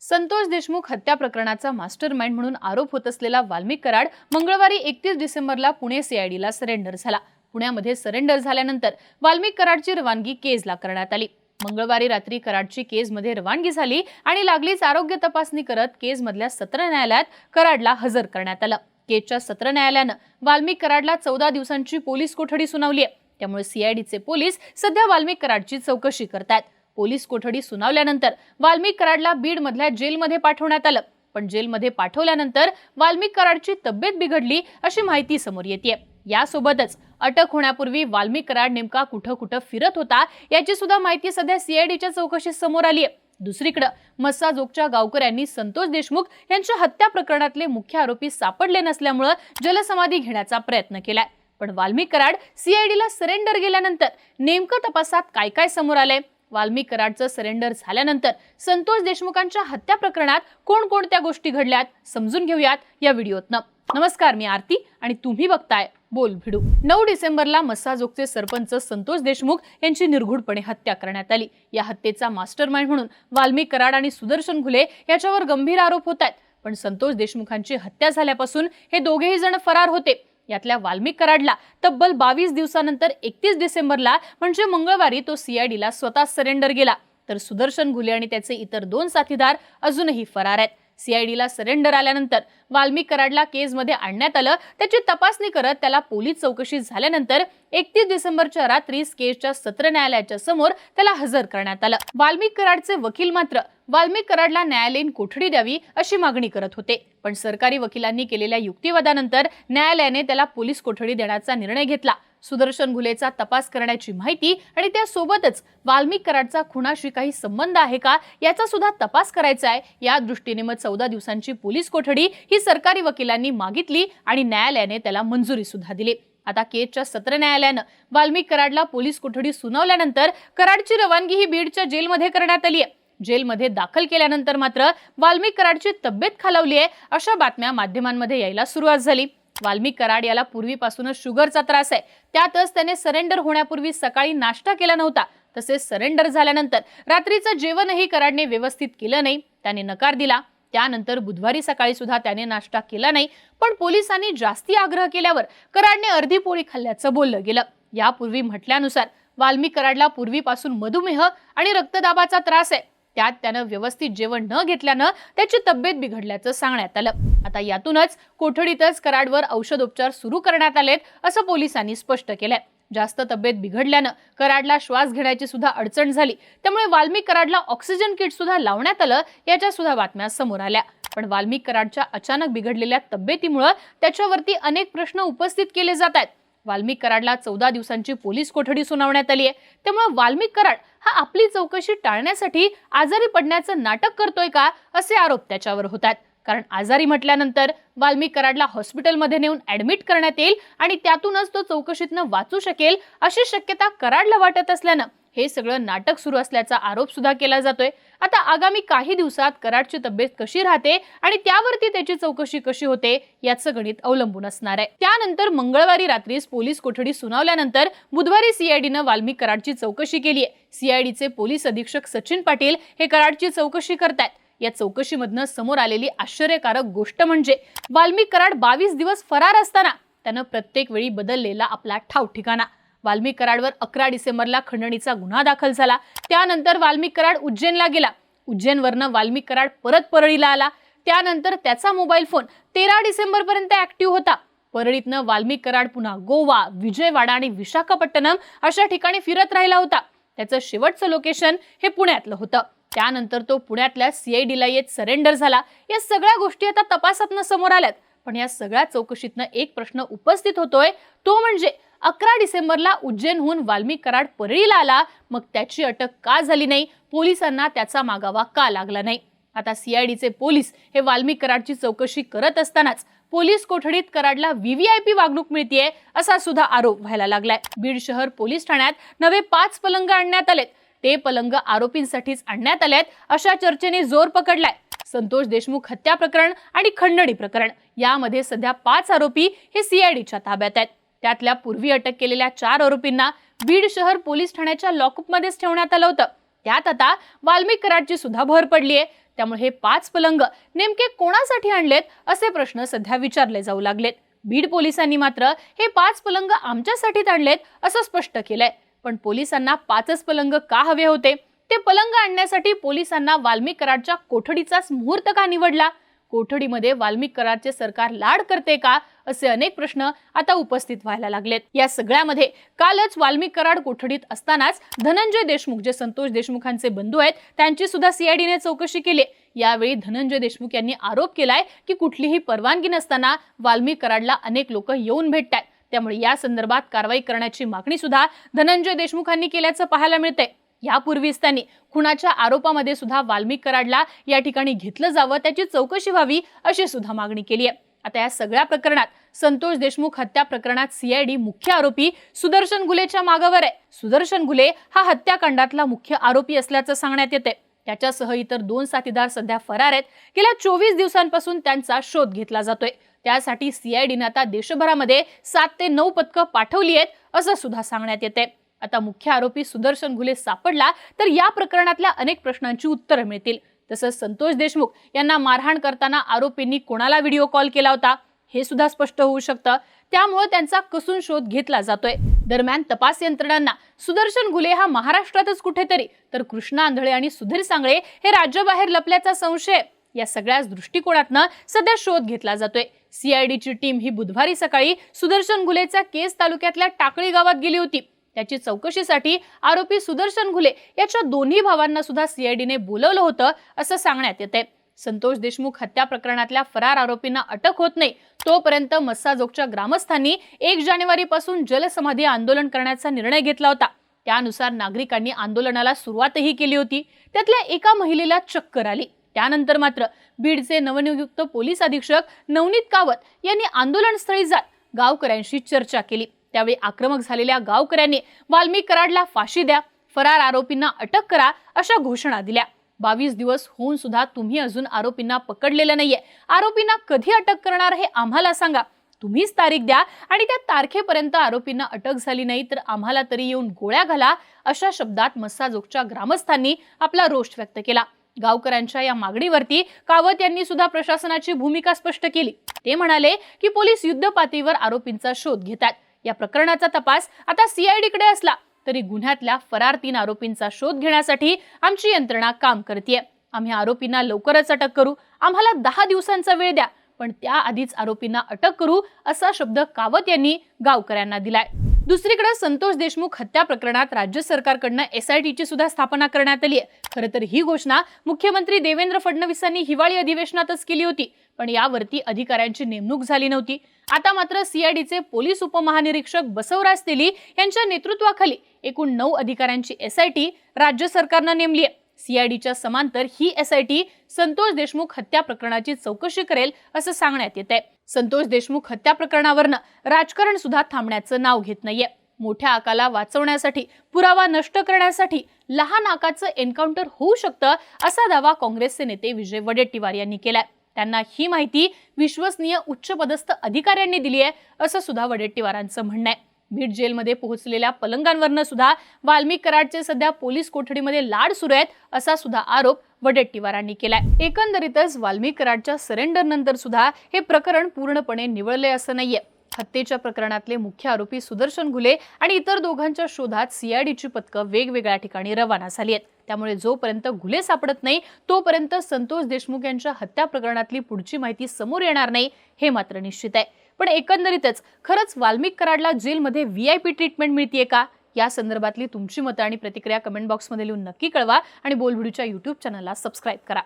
संतोष देशमुख हत्या प्रकरणाचा master mind म्हणून आरोप होत असलेला वाल्मिक कराड मंगळवारी एकतीस डिसेंबरला पुणे सीआयडीला सरेंडर झाला. पुण्यामध्ये सरेंडर झाल्यानंतर वाल्मिक कराडची रवानगी केजला करण्यात आली. मंगळवारी रात्री कराडची केजमध्ये रवानगी झाली आणि लागलीच आरोग्य तपासणी करत केजमधल्या सत्र न्यायालयात कराडला हजर करण्यात आलं. केजच्या सत्र न्यायालयानं वाल्मिक कराडला चौदा दिवसांची पोलीस कोठडी सुनावली आहे. त्यामुळे सीआयडीचे पोलीस सध्या वाल्मिक कराडची चौकशी करतायत. पोलीस कोठडी सुनावल्यानंतर वाल्मिक कराडला बीड मधल्या जेलमध्ये पाठवण्यात आलं. पण जेलमध्ये पाठवल्यानंतर वाल्मिक कराडची तब्येत बिघडली अशी माहिती समोर येते यासोबतच अटक होण्यापूर्वी वाल्मिक कराड नेमका कुठं कुठं फिरत होता याची सुद्धा माहिती सध्या सीआयडीच्या चौकशीत समोर आली आहे दुसरीकडे मस्साजोगच्या गावकऱ्यांनी संतोष देशमुख यांच्या हत्या प्रकरणातले मुख्य आरोपी सापडले नसल्यामुळं जलसमाधी घेण्याचा प्रयत्न केलाय. पण वाल्मिक कराड सीआयडीला सरेंडर गेल्यानंतर नेमकं तपासात काय काय समोर आलंय? वाल्मिक कराडचं सरेंडर झाल्यानंतर संतोष देशमुखांच्या हत्या प्रकरणात कोणकोणत्या गोष्टी घडल्यात समजून घेऊयात या व्हिडिओतनं. नमस्कार मी आरती आणि तुम्ही बघताय बोल भिडू. नऊ डिसेंबरला मसाजोगचे सरपंच संतोष देशमुख यांची निर्घुडपणे हत्या करण्यात आली. या हत्येचा मास्टर माइंड म्हणून वाल्मिक कराड आणि सुदर्शन घुले याच्यावर गंभीर आरोप होत आहेत पण संतोष देशमुखांची हत्या झाल्यापासून हे दोघेही जण फरार होते. यातल्या वाल्मिक कराडला. तब्बल बावीस दिवसानंतर एकतीस डिसेंबरला म्हणजे मंगळवारी तो सीआयडीला स्वतः सरेंडर गेला. तर सुदर्शन घुले आणि त्याचे इतर दोन साथीदार अजूनही फरार आहेत. सीआयडीला सरेंडर आल्यानंतर वाल्मिक कराडला केसमध्ये आणण्यात आलं. त्याची तपासणी करत त्याला पोलीस चौकशी झाल्यानंतर एकतीस डिसेंबरच्या रात्रीस केजच्या सत्र न्यायालयाच्या समोर त्याला हजर करण्यात आलं. वाल्मिक कराडचे वकील मात्र वाल्मिक कराडला न्यायालयीन कोठडी द्यावी अशी मागणी करत होते. पण सरकारी वकिलांनी केलेल्या युक्तिवादानंतर न्यायालयाने त्याला पोलीस कोठडी देण्याचा निर्णय घेतला. सुदर्शन घुलेचा तपास करण्याची माहिती आणि त्यासोबतच वाल्मिक कराडचा खुणाशी काही संबंध आहे का याचा सुद्धा तपास करायचा आहे. या दृष्टीने मग चौदा दिवसांची पोलीस कोठडी ही सरकारी वकिलांनी मागितली आणि न्यायालयाने त्याला मंजुरी सुद्धा दिली. आता केजच्या सत्र न्यायालयानं वाल्मिक कराडला पोलीस कोठडी सुनावल्यानंतर कराडची रवानगी ही बीडच्या जेलमध्ये करण्यात आली आहे. जेलमध्ये दाखल केल्यानंतर मात्र वाल्मिक कराडची तब्येत खालावली आहे अशा बातम्या माध्यमांमध्ये यायला सुरुवात झाली. वाल्मिक कराड याला पूर्वीपासूनच शुगरचा त्रास आहे. त्यातच त्याने सरेंडर होण्यापूर्वी सकाळी नाश्ता केला नव्हता. तसेच सरेंडर झाल्यानंतर रात्रीचं जेवणही कराडने व्यवस्थित केलं नाही. त्याने नकार दिला. त्यानंतर बुधवारी सकाळी सुद्धा त्याने नाश्ता केला नाही. पण पोलिसांनी जास्ती आग्रह केल्यावर कराडने अर्धी पोळी खाल्ल्याचं बोललं गेलं. यापूर्वी म्हटल्यानुसार वाल्मिक कराडला पूर्वीपासून मधुमेह आणि रक्तदाबाचा त्रास आहे. त्यात त्यानं व्यवस्थित जेवण न घेतल्यानं त्याची तब्येत बिघडल्याचं सांगण्यात आलं. आता यातूनच कोठडीतच कराडवर औषधोपचार सुरू करण्यात आलेत असं पोलिसांनी स्पष्ट केलंय. जास्त तब्येत बिघडल्यानं कराडला श्वास घेण्याची सुद्धा अडचण झाली. त्यामुळे वाल्मिक कराडला ऑक्सिजन किट सुद्धा लावण्यात आलं याच्या सुद्धा बातम्या समोर आल्या. पण वाल्मिक कराडच्या अचानक बिघडलेल्या तब्येतीमुळं त्याच्यावरती अनेक प्रश्न उपस्थित केले जात आहेत. वाल्मिक कराडला चौदा दिवसांची पोलीस कोठडी सुनावण्यात आली आहे त्यामुळे वाल्मिक कराड हा आपली चौकशी टाळण्यासाठी आजारी पडण्याचं नाटक करतोय का असे आरोप त्याच्यावर होतात. कारण आजारी म्हटल्यानंतर वाल्मिक कराडला हॉस्पिटलमध्ये नेऊन ऍडमिट करण्यात येईल आणि त्यातूनच तो चौकशीतनं वाचू शकेल अशी शक्यता कराडला वाटत असल्यानं हे सगळं नाटक सुरू असल्याचा आरोप सुद्धा केला जातोय. आता आगामी काही दिवसात कराडची तब्येत कशी राहते आणि त्यावरती त्याची चौकशी कशी होते याचं गणित अवलंबून असणार आहे. त्यानंतर मंगळवारी रात्रीस पोलीस कोठडी सुनावल्यानंतर बुधवारी सीआयडीनं वाल्मिक कराडची चौकशी केली आहे सीआयडीचे पोलीस अधीक्षक सचिन पाटील हे कराडची चौकशी करतायत. या चौकशीमधनं समोर आलेली आश्चर्यकारक गोष्ट म्हणजे वाल्मिक कराड बावीस दिवस फरार असताना त्यानं प्रत्येक वेळी बदललेला आपला ठाव ठिकाणा. वाल्मिक कराडवर अकरा डिसेंबरला खंडणीचा गुन्हा दाखल झाला. त्यानंतर वाल्मिक कराड उज्जैनला गेला. उज्जैनवरनं वाल्मिक कराड परत परळीला आला. त्यानंतर त्याचा मोबाईल फोन तेरा डिसेंबरपर्यंत ॲक्टिव्ह होता. परळीतनं वाल्मिक कराड पुन्हा गोवा विजयवाडा आणि विशाखापट्टणम अशा ठिकाणी फिरत राहिला होता. त्याचं शेवटचं लोकेशन हे पुण्यातलं होतं. त्यानंतर तो पुण्यातल्या सीआयडीला येत सरेंडर झाला. या सगळ्या गोष्टी आता तपासातनं समोर आल्यात. पण या सगळ्या चौकशीतनं एक प्रश्न उपस्थित होतोय. तो म्हणजे अकरा डिसेंबरला उज्जैनहून वाल्मिक कराड परळीला आला. मग त्याची अटक का झाली नाही? पोलिसांना त्याचा मागावा का लागला नाही? आता सीआयडीचे पोलीस हे वाल्मिक कराडची चौकशी करत असतानाच पोलीस कोठडीत कराडला व्हीव्हीआयपी वागणूक मिळतीये असा सुद्धा आरोप व्हायला लागलाय. बीड शहर पोलीस ठाण्यात नवे पाच पलंग आणण्यात आलेत. ते पलंग आरोपींसाठीच आणण्यात आलेत अशा चर्चेने जोर पकडलाय. संतोष देशमुख हत्या प्रकरण आणि खंडणी प्रकरण यामध्ये सध्या पाच आरोपी हे सीआयडीच्या ताब्यात आहेत. त्यातल्या पूर्वी अटक केलेल्या चार आरोपींना बीड शहर पोलीस ठाण्याच्या लॉकअपमध्येच ठेवण्यात आलं होतं. त्यात आता वाल्मिक कराडची सुद्धा भर पडली आहे त्यामुळे हे पाच पलंग नेमके कोणासाठी आणलेत असे प्रश्न सध्या विचारले जाऊ लागलेत. बीड पोलिसांनी मात्र हे पाच पलंग आमच्यासाठीच आणलेत असं स्पष्ट केलंय. पण पोलिसांना पाचच पलंग का हवे होते? ते पलंग आणण्यासाठी पोलिसांना वाल्मिक कराडच्या कोठडीचाच मुहूर्त का निवडला? कोठडीमध्ये वाल्मिक कराडचे सरकार लाड करते का? असे अनेक प्रश्न आता उपस्थित व्हायला लागलेत. या सगळ्यामध्ये कालच वाल्मिक कराड कोठडीत असतानाच धनंजय देशमुख जे संतोष देशमुखांचे बंधू आहेत त्यांची सुद्धा सीआयडीने चौकशी केली. यावेळी धनंजय देशमुख यांनी आरोप केलाय की कुठलीही परवानगी नसताना वाल्मिक कराडला अनेक लोक येऊन भेटतात त्यामुळे या संदर्भात कारवाई करण्याची मागणी सुद्धा धनंजय देशमुखांनी केल्याचं पाहायला मिळते यापूर्वीच त्यांनी खुनाच्या आरोपामध्ये सुद्धा वाल्मिक कराडला या ठिकाणी घेतलं जावं त्याची चौकशी व्हावी अशी सुद्धा मागणी केली आहे आता या सगळ्या प्रकरणात संतोष देशमुख हत्या प्रकरणात सीआयडी मुख्य आरोपी सुदर्शन गुलेच्या मागावर आहे. सुदर्शन गुले हा हत्याकांडातला मुख्य आरोपी असल्याचं सांगण्यात येते त्याच्यासह इतर दोन साथीदार सध्या फरार आहेत. गेल्या चोवीस दिवसांपासून त्यांचा शोध घेतला जातोय. त्यासाठी सीआयडीनं आता देशभरामध्ये सात ते नऊ पथकं पाठवली आहेत असं सुद्धा सांगण्यात येते आता मुख्य आरोपी सुदर्शन घुले सापडला तर या प्रकरणातल्या अनेक प्रश्नांची उत्तरं मिळतील. तसंच संतोष देशमुख यांना मारहाण करताना आरोपींनी कोणाला व्हिडिओ कॉल केला होता हे सुद्धा स्पष्ट होऊ शकतं. त्यामुळे त्यांचा कसून शोध घेतला जातोय. दरम्यान तपास यंत्रणांना सुदर्शन घुले हा महाराष्ट्रातच कुठेतरी तर कृष्णा आंधळे आणि सुधीर सांगळे हे राज्याबाहेर लपल्याचा संशय. या सगळ्याच दृष्टिकोनातनं सध्या शोध घेतला जातोय. सीआयडीची टीम ही बुधवारी सकाळी सुदर्शन गुलेचा केस तालुक्यातल्या टाकळी गावात गेली होती. त्याची चौकशीसाठी आरोपी सुदर्शन घुले याच्या दोन्ही भावांना सुद्धा सीआयडीने बोलवलं होतं असं सांगण्यात येते संतोष देशमुख हत्या प्रकरणातल्या फरार आरोपींना अटक होत नाही. तोपर्यंत मस्साजोगच्या ग्रामस्थांनी एक जानेवारी पासून जलसमाधी आंदोलन करण्याचा निर्णय घेतला होता. त्यानुसार नागरिकांनी आंदोलनाला सुरुवातही केली होती. त्यातल्या एका महिलेला चक्कर आली. त्यानंतर मात्र बीडचे नवनियुक्त पोलीस अधीक्षक नवनीत कावत यांनी आंदोलनस्थळी जात गावकऱ्यांशी चर्चा केली. त्यावेळी आक्रमक झालेल्या गावकऱ्यांनी वाल्मिक कराडला फाशी द्या फरार आरोपींना अटक करा अशा घोषणा दिल्या. बावीस दिवस होऊन सुद्धा तुम्ही अजून आरोपींना पकडलेलं नाहीये. आरोपींना कधी अटक करणार हे आम्हाला सांगा. तुम्हीच तारीख द्या आणि त्या तारखेपर्यंत आरोपींना अटक झाली नाही तर आम्हाला तरी येऊन गोळ्या घाला अशा शब्दात मस्साजोगच्या ग्रामस्थांनी आपला रोष व्यक्त केला. गावकऱ्यांच्या या मागणीवरती कावत यांनी सुद्धा प्रशासनाची भूमिका स्पष्ट केली. ते म्हणाले की पोलीस युद्ध पातळीवर आरोपींचा शोध घेतात. या प्रकरणाचा तपास आता सीआयडीकडे असला तरी गुन्ह्यातल्या फरार तीन आरोपींचा शोध घेण्यासाठी आमची यंत्रणा काम करते आम्ही आरोपींना लवकरच अटक करू. आम्हाला दहा दिवसांचा वेळ द्या पण त्याआधीच आरोपींना अटक करू असा शब्द कावत यांनी गावकऱ्यांना दिलाय. दुसरीकडे संतोष देशमुख हत्या प्रकरणात राज्य सरकारकडनं एसआयटीची सुद्धा स्थापना करण्यात आली आहे खरं तर ही घोषणा मुख्यमंत्री देवेंद्र फडणवीसांनी हिवाळी अधिवेशनातच केली होती. पण यावरती अधिकाऱ्यांची नेमणूक झाली नव्हती. आता मात्र सीआयडीचे पोलीस उपमहानिरीक्षक बसवराज तेली यांच्या नेतृत्वाखाली एकूण नऊ अधिकाऱ्यांची एसआयटी राज्य सरकारनं नेमली आहे. सीआयडीच्या समांतर ही एसआयटी संतोष देशमुख हत्या प्रकरणाची चौकशी करेल असं सांगण्यात येत आहे. संतोष देशमुख हत्या प्रकरणावरनं राजकारण सुद्धा थांबण्याचं नाव घेत नाहीये. मोठ्या आकाला वाचवण्यासाठी पुरावा नष्ट करण्यासाठी लहान आकाचं एन्काउंटर होऊ शकतं असा दावा काँग्रेसचे नेते विजय वडेट्टीवार यांनी केलाय. त्यांना ही माहिती विश्वसनीय उच्चपदस्थ अधिकाऱ्यांनी दिली आहे असं सुद्धा वडेट्टीवारांचं म्हणणं आहे. बीड जेलमध्ये पोहोचलेल्या पलंगांवरनं सुद्धा वाल्मिक कराडचे सध्या पोलीस कोठडीमध्ये लाड सुरू आहेत असा सुद्धा आरोप वडेट्टीवारांनी केलाय. एकंदरीतच वाल्मिक कराडच्या सरेंडर नंतर सुद्धा हे प्रकरण पूर्णपणे निवळले असं नाहीये. हत्येच्या प्रकरणातले मुख्य आरोपी सुदर्शन घुले आणि इतर दोघांच्या शोधात सीआयडीची पथकं वेगवेगळ्या ठिकाणी रवाना झाली आहेत. त्यामुळे जोपर्यंत घुले सापडत नाही तोपर्यंत संतोष देशमुख यांच्या हत्या प्रकरणातली पुढची माहिती समोर येणार नाही हे मात्र निश्चित आहे. पण एकंदरीतच खरंच वाल्मिक कराडला जेलमध्ये व्ही आय पी ट्रीटमेंट मिळतीये का? या संदर्भातली तुमची मतं आणि प्रतिक्रिया कमेंट बॉक्समध्ये लिहून नक्की कळवा आणि बोलभिडूच्या युट्यूब चॅनलला सबस्क्राईब करा.